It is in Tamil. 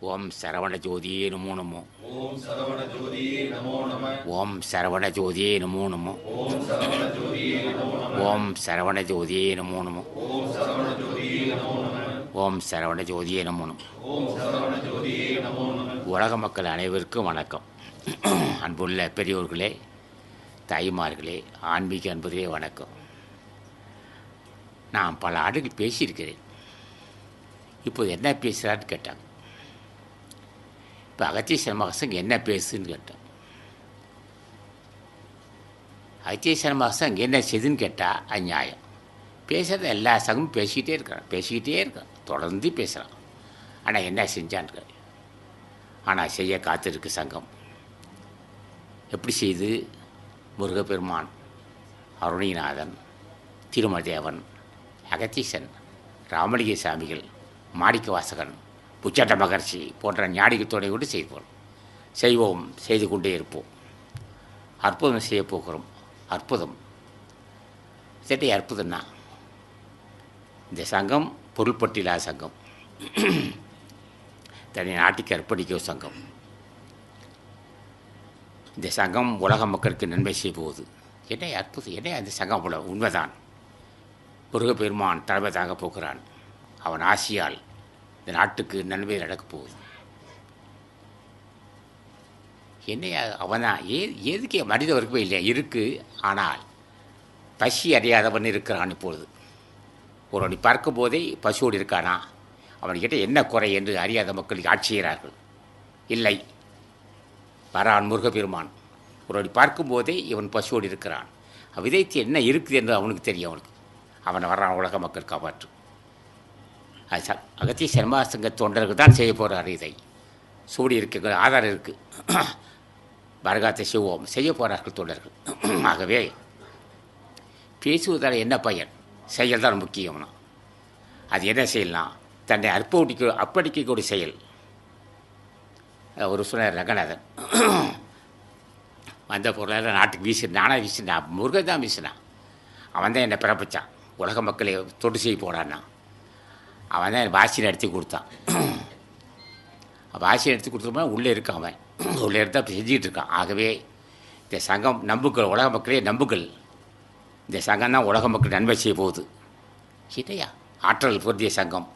ஓம் சரவண ஜோதியே நமோ நமோ. ஓம் சரவண ஜோதியே நமோ நம. ஓம் சரவண ஜோதியே நமோ நமோ. ஓம் சரவண ஜோதியே நமோ நம. ஓம் சரவண ஜோதியே நமோ நமோ. ஓம் சரவண ஜோதியே நமோ நம. ஓம் சரவண ஜோதியே நமோ நமோ. ஓம் சரவண ஜோதியே நமோ நம. உலக மக்கள் அனைவருக்கும் வணக்கம். அன்புள்ள பெரியோர்களே தாய்மார்களே ஆன்மீக அன்பர்களே வணக்கம். நான் பல ஆண்டுகள் பேசியிருக்கிறேன். இப்போது என்ன பேசுகிறான்னு கேட்டாங்க. இப்போ அகத்திய சர்மஹாசன் என்ன பேசுன்னு கேட்டேன் அகத்திய சர்மஹாசன் என்ன செய்துன்னு கேட்டால் அது நியாயம் பேசுகிறத எல்லா சங்கமும் பேசிக்கிட்டே இருக்கிறான் பேசிக்கிட்டே இருக்கான் தொடர்ந்து பேசுகிறான் ஆனால் என்ன செஞ்சான்னு ஆனால் செய்ய காத்திருக்கு சங்கம். எப்படி செய்து? முருகப்பெருமான் அருணிநாதன் திருமதேவன் அகத்தீசன் ராமலிங்க சாமிகள் மாணிக்க வாசகன் புச்சட்ட மகர்ஷி போன்ற ஞானிகத்தோடு கொண்டு செய்வோம். செய்வோம் செய்து கொண்டே இருப்போம். அற்புதம் செய்ய போகிறோம். அற்புதம். சரி அற்புதம்னா இந்த சங்கம் பொருள்பட்டிலா சங்கம். தனி நாட்டுக்கு அர்ப்பணிக்கும் சங்கம். இந்த சங்கம் உலக மக்களுக்கு நன்மை செய்ய போகுது. என்ன அற்புதம் என்ன அந்த சங்கம் உள்ள உண்மைதான். முருகப்பெருமான் தலைமை தாங்க போகிறான். அவன் ஆசியால் இந்த நாட்டுக்கு நன்மை நடக்கப் போகுது. என்னையா அவன்தான் ஏ எதுக்கு மனித வர்க்கமே இல்லை இருக்குது ஆனால் பசி அறியாதவன் இருக்கிறான் இப்பொழுது. ஒருவனை பார்க்கும்போதே பசியோடு இருக்கானா? அவன்கிட்ட என்ன குறை என்று அறியாத மக்கள் ஆட்சி செய்கிறார்கள் இல்லை. வரான் முருகப்பெருமான். ஒருவனை பார்க்கும்போதே இவன் பசியோடு இருக்கிறான். விதைத்து என்ன இருக்குது என்று அவனுக்கு தெரியும் அவனுக்கு. அவனை வர்றான் உலக மக்கள் காப்பாற்று. அகத்திய சர்மா சங்க தொண்டர்கள் தான் செய்ய போகிறார் இதை. சூடி இருக்கு ஆதாரம் இருக்குது பரகாத்தை செய்வோம் செய்ய போகிறார்கள் தொண்டர்கள். ஆகவே பேசுவதால் என்ன பயன்? செயல் தான் முக்கியம்னா. அது என்ன செய்யலாம் தன்னை அர்ப்பணிக்க அர்ப்பணிக்கக்கூடிய செயல். ஒரு சொன்னார் ரங்கநாதன். வந்த பொருளாதார நாட்டுக்கு வீசி நானாக வீசினா முருகன் தான் வீசினான் அவன் தான் என்னை பிறப்பிச்சான். உலக மக்களை தொட்டு செய்ய போடான்னா அவன் தான் வாசியில் எடுத்து கொடுத்தான். வாசியில் எடுத்து கொடுத்தோம்னா உள்ளே இருக்கான் அவன். உள்ளே இருந்தால் இப்போ செஞ்சுக்கிட்டு இருக்கான். ஆகவே இந்த சங்கம் நம்புகள் உலக மக்களே நம்புகள். இந்த சங்கம் தான் உலக மக்கள் நன்மை செய்ய போகுது. இல்லையா? ஆற்றல் பொருந்திய சங்கம்.